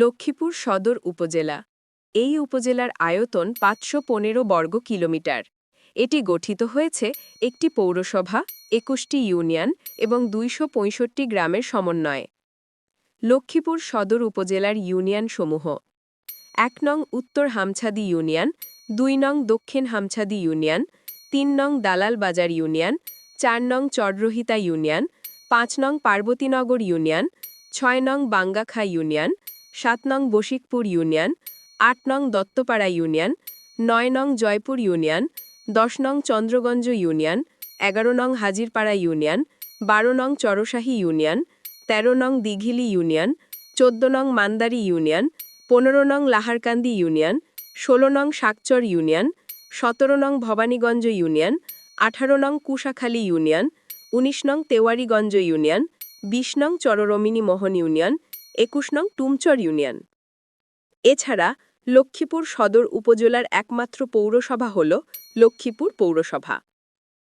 লক্ষ্মীপুর সদর উপজেলা। এই উপজেলার আয়তন পাঁচশো পনেরো বর্গ কিলোমিটার। এটি গঠিত হয়েছে একটি পৌরসভা, একুশটি ইউনিয়ন এবং দুইশো পঁয়ষট্টি গ্রামের সমন্বয়ে। লক্ষ্মীপুর সদর উপজেলার ইউনিয়নসমূহ এক নং উত্তর হামছাদি ইউনিয়ন, দুই নং দক্ষিণ হামছাদি ইউনিয়ন, তিন নং দালাল বাজার ইউনিয়ন, চার নং চররহিতা ইউনিয়ন, পাঁচ নং পার্বতীনগর ইউনিয়ন, ছয় নং বাঙ্গাখা ইউনিয়ন সাত নং বশিকপুর ইউনিয়ন, আট নং দত্তপাড়া ইউনিয়ন, নয় নং জয়পুর ইউনিয়ন, দশ নং চন্দ্রগঞ্জ ইউনিয়ন, এগারো নং হাজিরপাড়া ইউনিয়ন, বারো নং চরসাহি ইউনিয়ন, তেরো নং দিঘিলি ইউনিয়ন, চোদ্দ নং মান্দারি ইউনিয়ন, পনেরো নং লাহারকান্দি ইউনিয়ন, ষোলো নং শাকচর ইউনিয়ন, সতেরো নং ভবানীগঞ্জ ইউনিয়ন, আঠারো নং কুশাখালী ইউনিয়ন, উনিশ নং তেওয়ারিগঞ্জ ইউনিয়ন, বিশ নং চররমিনী মোহন ইউনিয়ন একুশ নং টুমচর ইউনিয়ন। এছাড়া লক্ষ্মীপুর সদর উপজেলার একমাত্র পৌরসভা হল লক্ষ্মীপুর পৌরসভা।